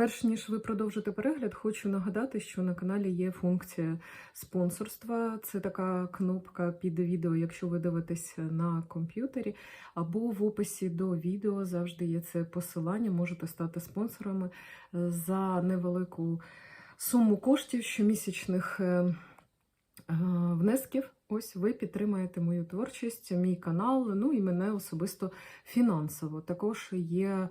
перш ніж ви продовжите перегляд, хочу нагадати, що на каналі є функція спонсорства. Це така кнопка під відео, якщо ви дивитесь на комп'ютері, або в описі до відео завжди є це посилання. Можете стати спонсорами е, за невелику суму коштів щомісячних е, е, внесків. Ось ви підтримаєте мою творчість, мій канал, ну і мене особисто фінансово. Також є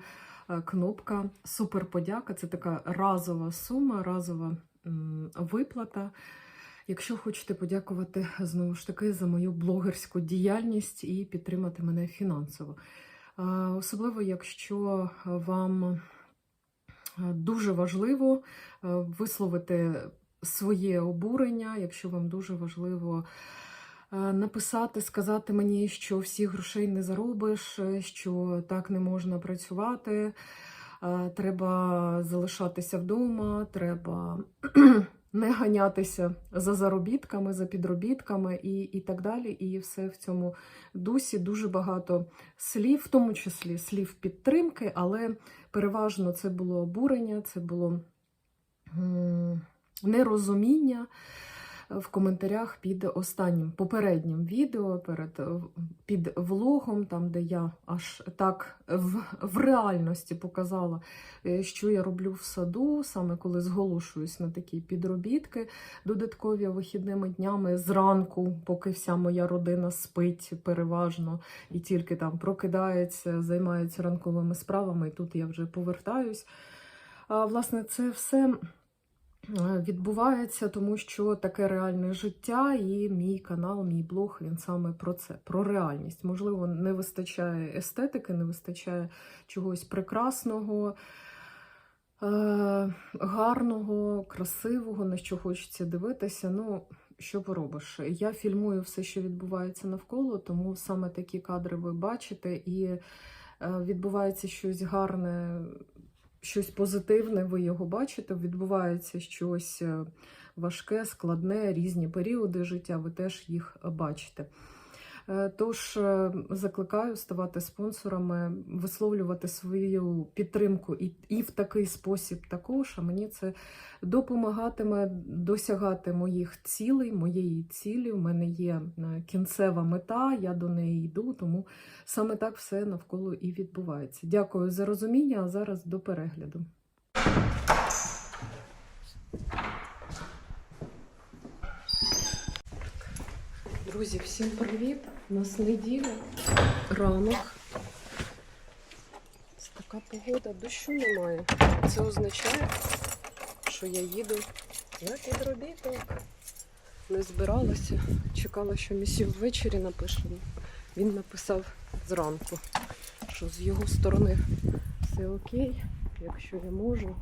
кнопка Суперподяка. Це така разова сума, разова виплата. Якщо хочете подякувати знову ж таки за мою блогерську діяльність і підтримати мене фінансово. Е, Особливо, якщо вам е, дуже важливо е, висловити своє обурення, якщо вам дуже важливо е, написати, сказати мені, що всіх грошей не заробиш, е, що так не можна працювати, е, треба залишатися вдома, треба не ганятися за заробітками, за підробітками і, і так далі. І все в цьому дусі дуже багато слів, в тому числі слів підтримки, але переважно це було обурення, це було нерозуміння в коментарях під останнім попереднім відео, перед е, під влогом, там де я аж так в, в реальності показала, е, що я роблю в саду, саме коли зголошуюсь на такі підробітки додаткові вихідними днями зранку, поки вся моя родина спить переважно і тільки там прокидається, займається ранковими справами, і тут я вже повертаюсь. А, власне, це все відбувається, тому що таке реальне життя, і мій канал, мій блог, він саме про це, про реальність. Можливо, не вистачає естетики, не вистачає чогось прекрасного. е, Гарного, красивого, на що хочеться дивитися. Ну, що поробиш? Я фільмую все, що відбувається навколо, тому саме такі кадри ви бачите, і е, відбувається щось гарне, щось позитивне, ви його бачите. Відбувається щось е, важке, складне, різні періоди життя, ви теж їх бачите. Е, Тож е, закликаю ставати спонсорами, висловлювати свою підтримку і, і в такий спосіб також. А мені це допомагатиме досягати моїх цілей, моєї цілі. У мене є е, кінцева мета, я до неї йду, тому саме так все навколо і відбувається. Дякую за розуміння, а зараз до перегляду. Друзі, всім привіт! У нас неділя, ранок. Це така погода, дощу немає. Це означає, що я їду на підробіток. Не збиралася, чекала, що місів ввечері напише. Він написав зранку, що з його сторони все окей, якщо я можу,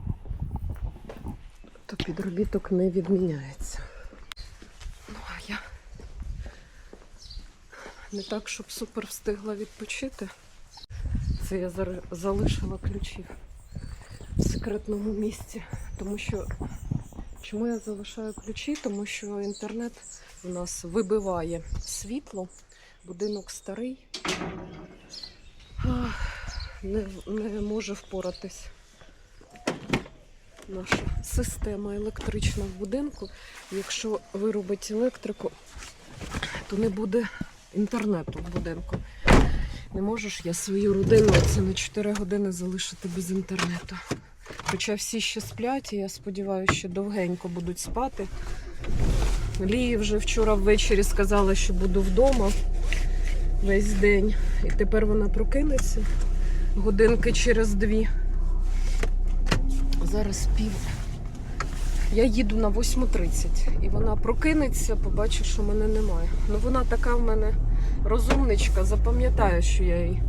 то підробіток не відміняється. Ну, а я не так, щоб супер встигла відпочити. Це я залишила ключі в секретному місці. Тому що чому я залишаю ключі? Тому що інтернет у нас вибиває світло, будинок старий. Не, не може впоратись наша система електрична в будинку. Якщо вирубить електрику, то не буде інтернету в будинку. Не можу ж я свою родину це на 4 години залишити без інтернету. Хоча всі ще сплять, і я сподіваюся, що довгенько будуть спати. Лії вже вчора ввечері сказала, що буду вдома весь день. І тепер вона прокинеться годинки через дві. Зараз пів. Я їду на 8.30 і вона прокинеться, побачить, що мене немає. Ну вона така в мене розумничка, запам'ятає, що я їй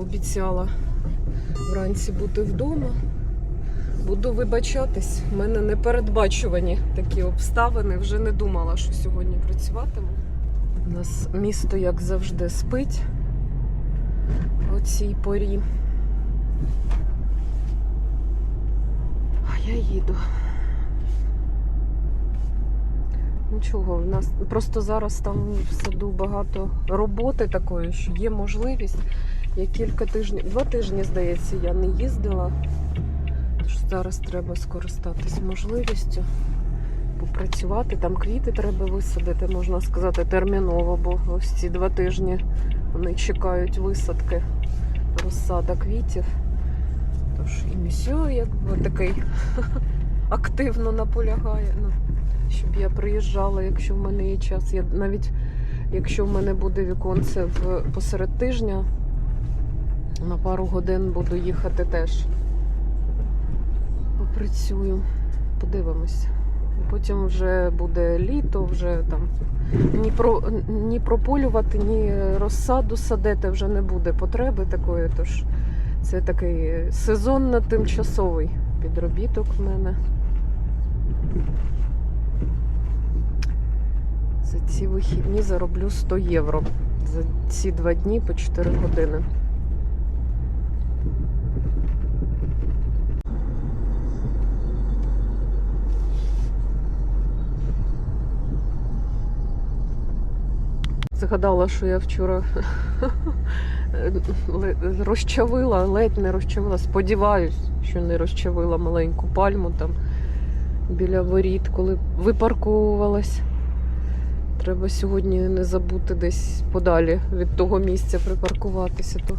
обіцяла вранці бути вдома. Буду вибачатись. У мене непередбачувані такі обставини. Вже не думала, що сьогодні працюватиму. У нас місто, як завжди, спить о цій порі. А я їду. Нічого, в нас просто зараз там в саду багато роботи такої, що є можливість. Я кілька тижнів, два тижні, здається, я не їздила. Тож зараз треба скористатись можливістю попрацювати. Там квіти треба висадити, можна сказати, терміново, бо ось ці два тижні вони чекають висадки розсада квітів. Тож і місьо якби такий активно наполягає. Щоб я приїжджала, якщо в мене є час. Я навіть якщо в мене буде віконце в посеред тижня, на пару годин буду їхати теж. Попрацюю, подивимось. Потім вже буде літо, вже там ні, про, ні прополювати, ні розсаду садити вже не буде потреби такої. Тож це такий сезонно-тимчасовий підробіток в мене. За ці вихідні зароблю 100 євро. За ці два дні по 4 години. Згадала, що я вчора розчавила, ледь не розчавила. Сподіваюсь, що не розчавила маленьку пальму там біля воріт, коли випарковувалась. Треба сьогодні не забути десь подалі від того місця припаркуватися, то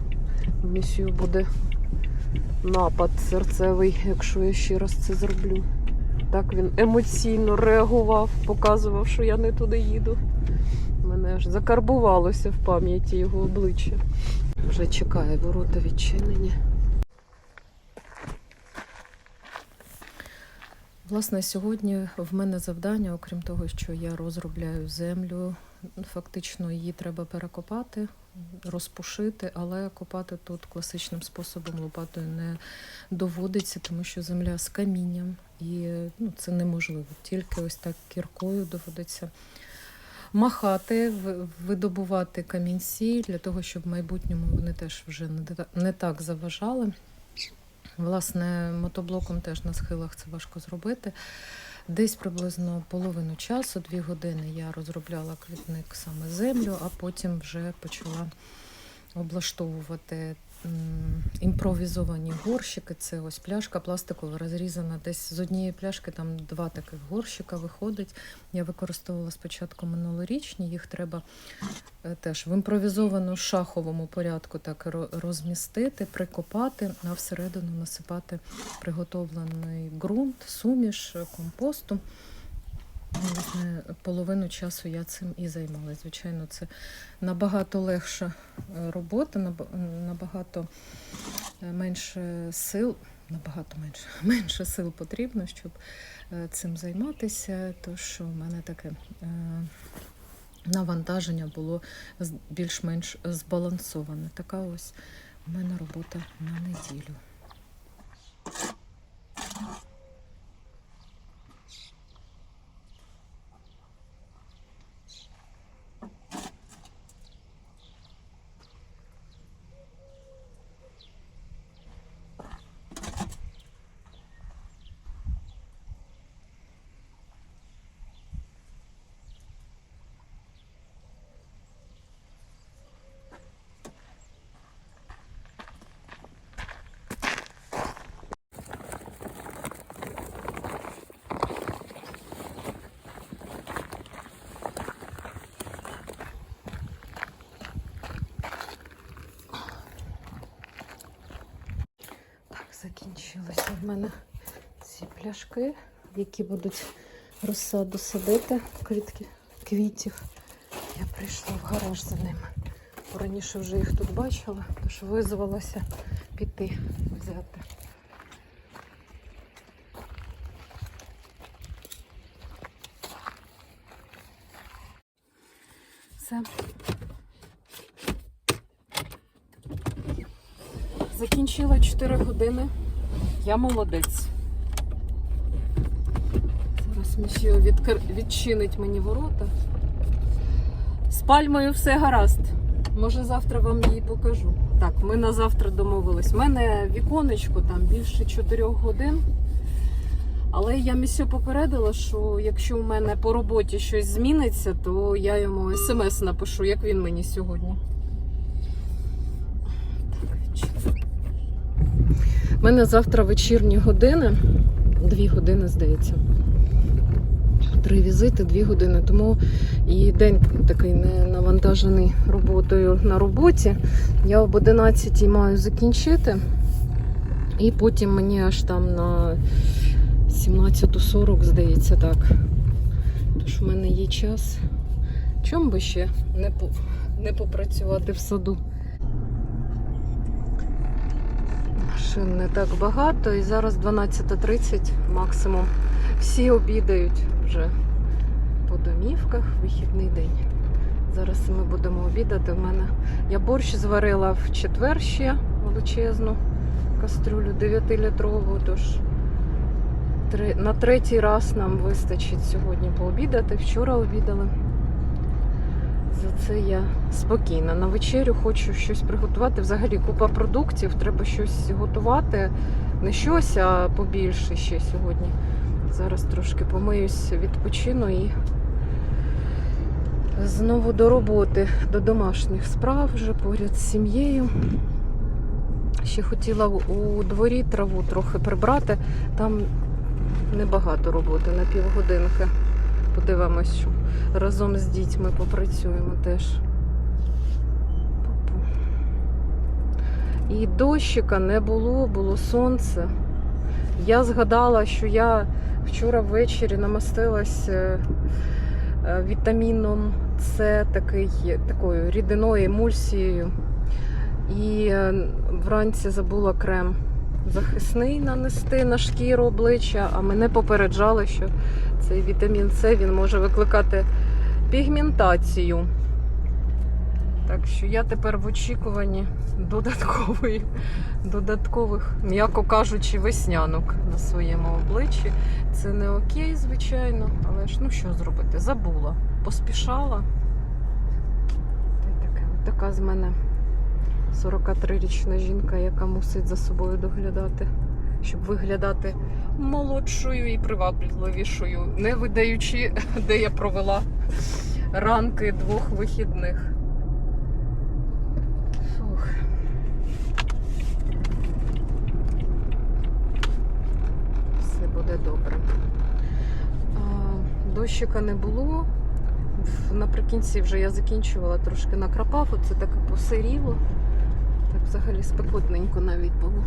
в місію буде напад серцевий, якщо я ще раз це зроблю. Так він емоційно реагував, показував, що я не туди їду. Мене аж закарбувалося в пам'яті його обличчя. Вже чекає ворота відчинені. Власне, сьогодні в мене завдання, окрім того, що я розробляю землю, фактично її треба перекопати, розпушити, але копати тут класичним способом лопатою не доводиться, тому що земля з камінням, і ну, це неможливо. Тільки ось так кіркою доводиться махати, видобувати камінці для того, щоб в майбутньому вони теж вже не так заважали. Власне, мотоблоком теж на схилах це важко зробити. Десь приблизно половину часу, дві години, я розробляла квітник саме землю, а потім вже почала облаштовувати імпровізовані горщики. Це ось пляшка пластикова розрізана. Десь з однієї пляшки там два таких горщика виходить. Я використовувала спочатку минулорічні, їх треба е, теж в імпровізованому шаховому порядку так ро- розмістити, прикопати, а всередину насипати приготовлений ґрунт, суміш, е, компосту. Власне, половину часу я цим і займалася. Звичайно, це набагато легша е, робота, набагато е, менше сил, набагато менше, менше сил потрібно, щоб е, цим займатися. Тож у мене таке навантаження було більш-менш збалансоване. Така ось у мене робота на неділю. Так, закінчилися в мене ці пляшки, які будуть розсаду садити, квітки, квітів. Я прийшла в гараж за ними. Раніше вже їх тут бачила, тож визвалася піти взяти. Все. Закінчила 4 години. Я молодець. Зараз Місіо відкр... відчинить мені ворота. З пальмою все гаразд. Може, завтра вам її покажу. Так, ми на завтра домовились. У мене віконечко там більше 4 годин. Але я місю попередила, що якщо у мене по роботі щось зміниться, то я йому смс напишу, як він мені сьогодні. Так, відчиню. У мене завтра вечірні години. Дві години, здається. Три візити, дві години. Тому і день такий не навантажений роботою на роботі. Я об 11 маю закінчити. І потім мені аж там на 17.40, здається, так. Тож в мене є час. Чому би ще не, по, не попрацювати в саду? Машин не так багато, і зараз 12.30 максимум. Всі обідають вже по домівках вихідний день. Зараз ми будемо обідати. У мене я борщ зварила в четвер ще величезну кастрюлю 9-літрову, тож на третій раз нам вистачить сьогодні пообідати. Вчора обідали. За це я спокійна. На вечерю хочу щось приготувати. Взагалі купа продуктів, треба щось готувати. Не щось, а побільше ще сьогодні. Зараз трошки помиюсь, відпочину і знову до роботи, до домашніх справ вже поряд з сім'єю. Ще хотіла у дворі траву трохи прибрати. Там небагато роботи на півгодинки. Подивимось, разом з дітьми попрацюємо теж. І дощика не було, було сонце. Я згадала, що я вчора ввечері намастилась е, е, вітаміном С такий, такою рідиною емульсією. І е, вранці забула крем захисний нанести на шкіру обличчя, а мене попереджали, що цей вітамін С він може викликати пігментацію. Так що я тепер в очікуванні додаткової, додаткових, м'яко кажучи, веснянок на своєму обличчі. Це не окей, звичайно, але ж ну що зробити? Забула, поспішала. Та й таке, от така з мене 43-річна жінка, яка мусить за собою доглядати, щоб виглядати молодшою і привабливішою, не видаючи, де я провела ранки двох вихідних. Фух. Все буде добре. Дощика не було. Наприкінці вже я закінчувала, трошки накрапав, оце таке посиріло. Так взагалі спекотненько навіть було.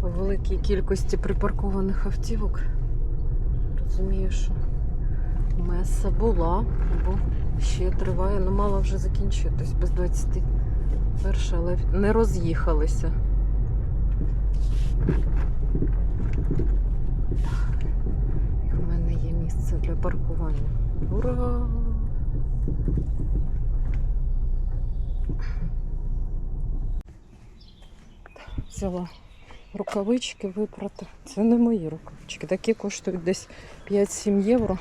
По великій кількості припаркованих автівок. Розумію, що меса була, бо ще триває, ну мала вже закінчитись без 21, але не роз'їхалися. В мене є місце для паркування. Ура! Взяла рукавички випрати. Це не мої рукавички. Такі коштують десь 5-7 євро.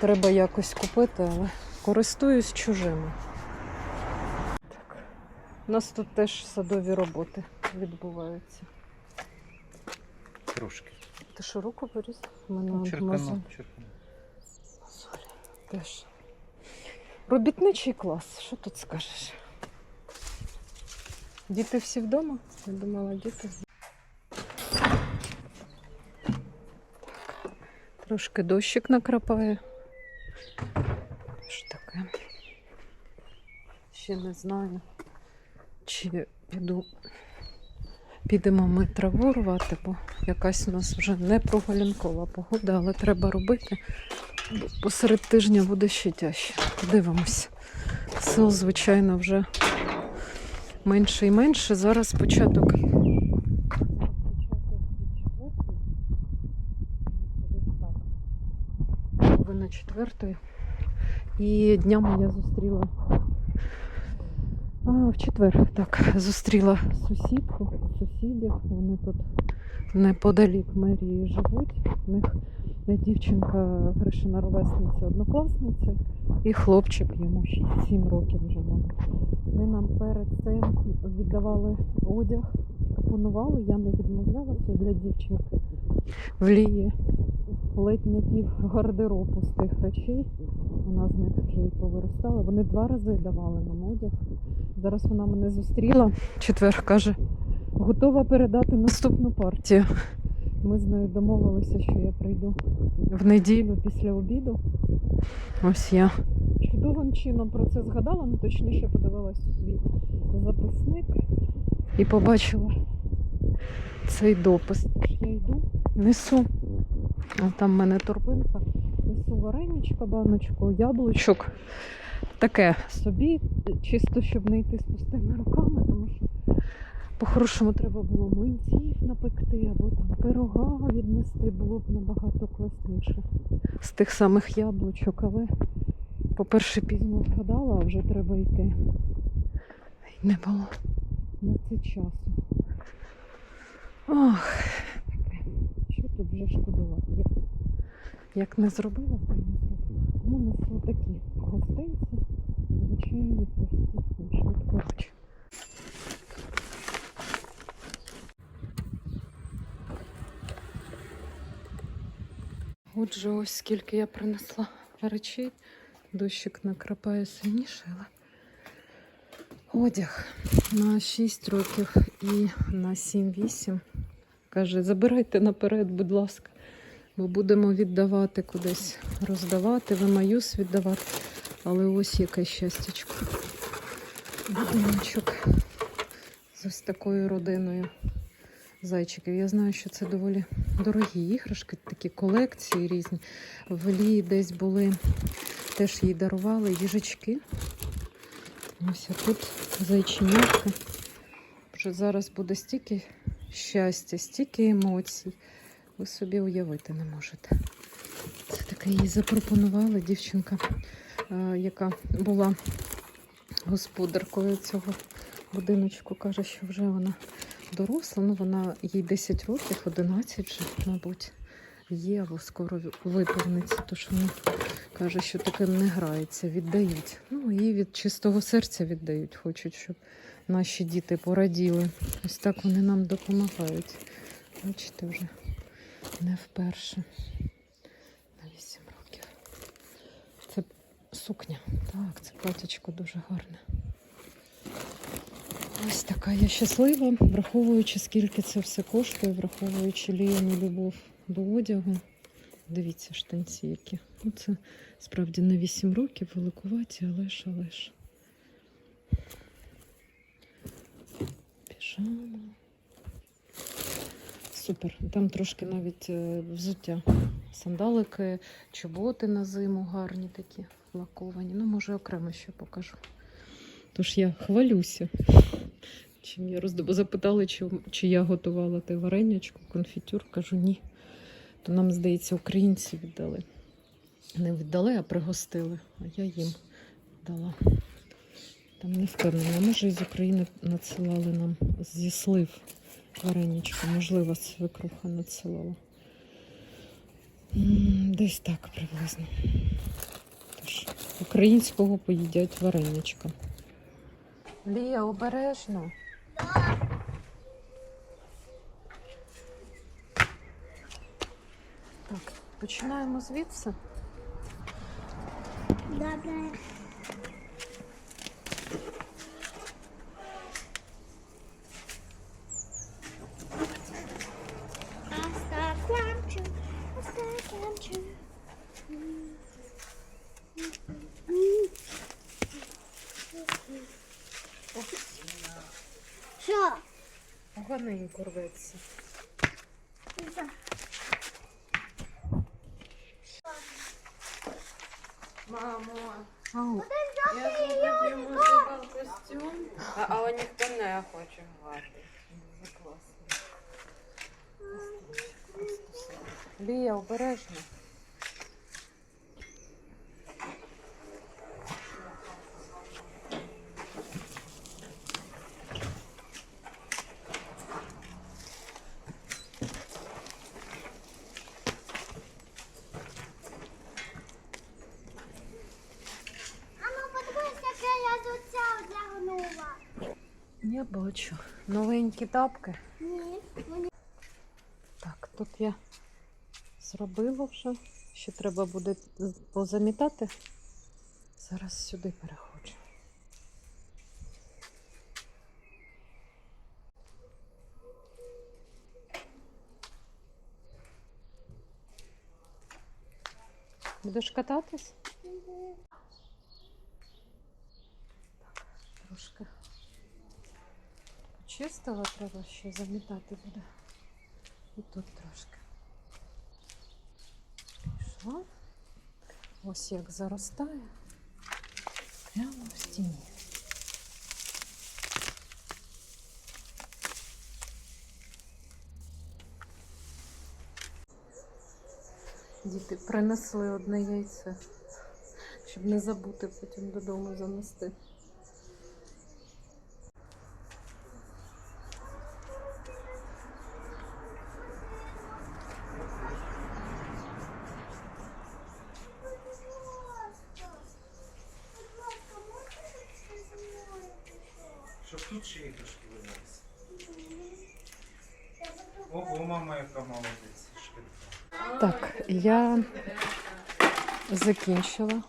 Треба якось купити, але користуюсь чужими. Так. У нас тут теж садові роботи відбуваються. Трошки. Ти що руку поріз? Мене Ну, черкану, черкану. Сорі, теж. Робітничий клас, що тут скажеш? Діти всі вдома? Я думала, діти. Трошки дощик накрапає. Що таке? Ще не знаю, чи піду. Підемо ми траву рвати, бо якась у нас вже не прогулянкова погода, але треба робити. Бо Посеред тижня буде ще тяжче. Подивимось. Сил, звичайно, вже менше і менше. Зараз початок. Половина четвертої. І днями я зустріла. А, в четвер, так, зустріла сусідку, сусідів. Вони тут неподалік мерії живуть. У них дівчинка Гришина ровесниця, однокласниця, і хлопчик йому 7 років вже. Вони нам перед цим віддавали одяг, пропонували, я не відмовлялася для дівчинки в лії ледь не пів гардеробу з тих речей. Вона з них вже і повиростала. Вони два рази давали нам одяг. Зараз вона мене зустріла. Четвер каже, готова передати наступну партію. Ми з нею домовилися, що я прийду в неділю після обіду. Ось я чудовим чином про це згадала, ну точніше подивилась у свій записник і побачила цей допис. Я йду, несу. А там в мене торбинка. Несу вареничка, баночку, яблучок. Таке собі, чисто щоб не йти з пустими руками, тому що по-хорошому треба було млинців напекти або там пирога віднести, було б набагато класніше. З тих самих яблучок, але, по-перше, пізно згадала, а вже треба йти. І не було на це часу. Ох, таке. Що тут вже шкодувати? Як, не зробила, то й не зробила. Тому несу такі гостинці, звичайні прості, швидко речі. Отже, ось скільки я принесла речей. Дощик накрапає сильніше, одяг на 6 років і на 7-8. Каже, забирайте наперед, будь ласка, бо будемо віддавати кудись, роздавати, вимаюс віддавати. Але ось яке щастячко. Будиночок з ось такою родиною зайчиків. Я знаю, що це доволі дорогі іграшки, такі колекції різні. В Лі десь були, теж їй дарували їжачки. Ось тут зайченятка. Вже зараз буде стільки щастя, стільки емоцій. Ви собі уявити не можете. Це таке їй запропонувала дівчинка, яка була господаркою цього будиночку. Каже, що вже вона доросла, ну вона їй 10 років, 11 вже, мабуть, є, або скоро виповниться, тож вона каже, що таким не грається, віддають. Ну, їй від чистого серця віддають, хочуть, щоб наші діти пораділи. Ось так вони нам допомагають. Бачите, вже не вперше. На 8 років. Це сукня. Так, це платячко дуже гарне. Ось така я щаслива, враховуючи, скільки це все коштує, враховуючи Ліяну любов до одягу. Дивіться, штанці які. Ну, це справді на 8 років, великуваті, але ж, але ж. Піжама. Супер. Там трошки навіть е, взуття. Сандалики, чоботи на зиму гарні такі, лаковані. Ну, може, окремо ще покажу. Тож я хвалюся. Чим я роздобу. Бо запитали, чи, чи я готувала те варенячку, конфітюр. Кажу, ні. То нам, здається, українці віддали. Не віддали, а пригостили. А я їм дала. Там не впевнена. Може, з України надсилали нам зі слив вареничку. Можливо, свекруха надсилала. Десь так приблизно. Українського поїдять вареничка. Лія, обережно. Так, починаємо звідси. Добре. Поганенько рветься. Мамо, Ау, я зробив йому костюм, а, але ніхто не хоче грати. Дуже класно. Лія, обережно. А ну подивись, яке я тут ця одягнула. Я бачу. Новенькі тапки. Ні, Так, тут я зробила вже. Ще треба буде позамітати. Зараз сюди переходжу. Будеш кататись? Так, трошки почистила, треба ще замітати буде. І тут трошки. Пішла. Ось як заростає. Прямо в стіні. Діти принесли одне яйце, щоб не забути потім додому занести. Закінчила.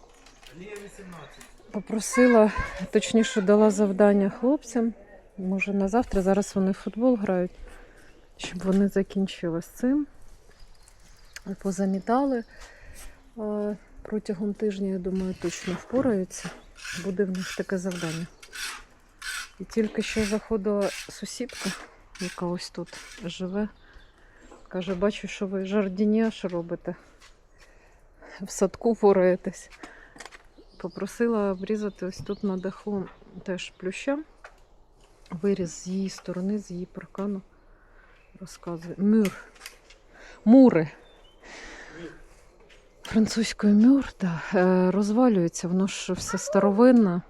Попросила, точніше, дала завдання хлопцям. Може на завтра, зараз вони в футбол грають, щоб вони закінчили з цим. Позамітали. Протягом тижня, я думаю, точно впораються. Буде в них таке завдання. І тільки що заходила сусідка, яка ось тут живе. Каже, бачу, що ви жардіняш робите. В садку пораєтесь. Попросила обрізати ось тут на даху теж плюща. Виріз з її сторони, з її паркану. Розказує. Мюр. Мури. Французькою мюр, да. е, розвалюється, воно ж все старовинне,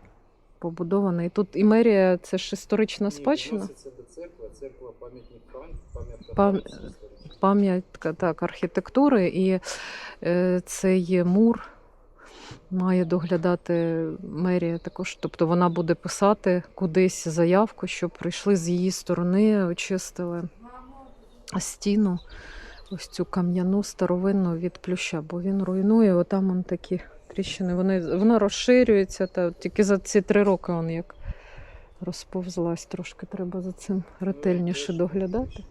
побудоване. І тут і мерія це ж історична спадщина. Це до церкви, церква пам'ятник Пам-. Пам'ятка так, архітектури, і е, цей мур має доглядати мерія також. Тобто вона буде писати кудись заявку, щоб прийшли з її сторони, очистили стіну, ось цю кам'яну старовинну від плюща, бо він руйнує, отам он такі тріщини. Вони, воно розширюється, та тільки за ці три роки он як розповзлась. Трошки треба за цим ретельніше доглядати.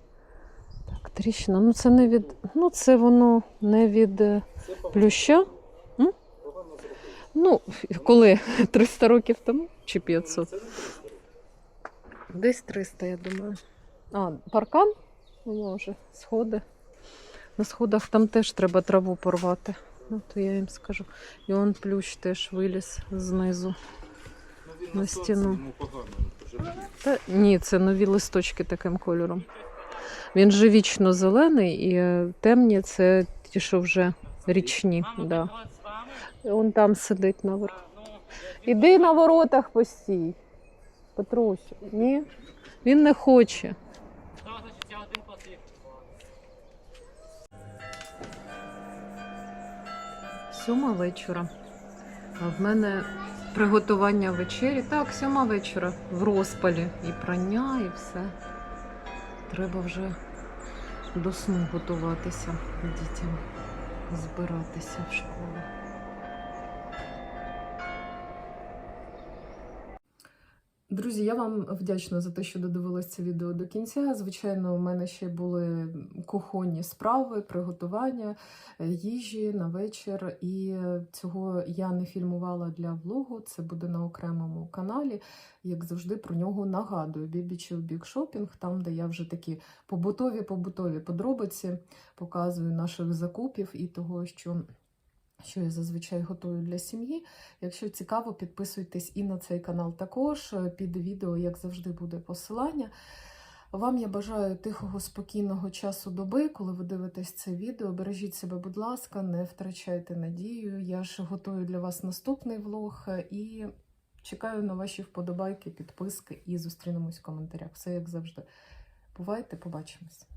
Так, тріщина. Ну це не від. Ну, це воно не від е, плюща. зробили. Ну, коли 300 років тому чи 500? Це не 300 років. Десь 300, я думаю. А, паркан? Може, сходи. На сходах там теж треба траву порвати. Ну, то я їм скажу. І он плющ теж виліз знизу. На стіну. Та ні, це нові листочки таким кольором. Він же вічно зелений і е, темні це ті, що вже річні. Да. Он там сидить на воротах. Іди на воротах постій. Петрусю. Ні? Він не хоче. Сьома вечора. А в мене приготування вечері. Так, сьома вечора в розпалі. І прання, і все. Треба вже до сну готуватися дітям, збиратися в школу. Друзі, я вам вдячна за те, що додивились це відео до кінця. Звичайно, у мене ще були кухонні справи, приготування е, їжі на вечір. І цього я не фільмувала для влогу. Це буде на окремому каналі. Як завжди, про нього нагадую. Бібі Chill Big там, де я вже такі побутові побутові подробиці показую наших закупів і того, що. Що я зазвичай готую для сім'ї. Якщо цікаво, підписуйтесь і на цей канал також. Під відео, як завжди, буде посилання. Вам я бажаю тихого, спокійного часу доби, коли ви дивитесь це відео. Бережіть себе, будь ласка, не втрачайте надію. Я ж готую для вас наступний влог і чекаю на ваші вподобайки, підписки і зустрінемось в коментарях. Все як завжди. Бувайте, побачимось!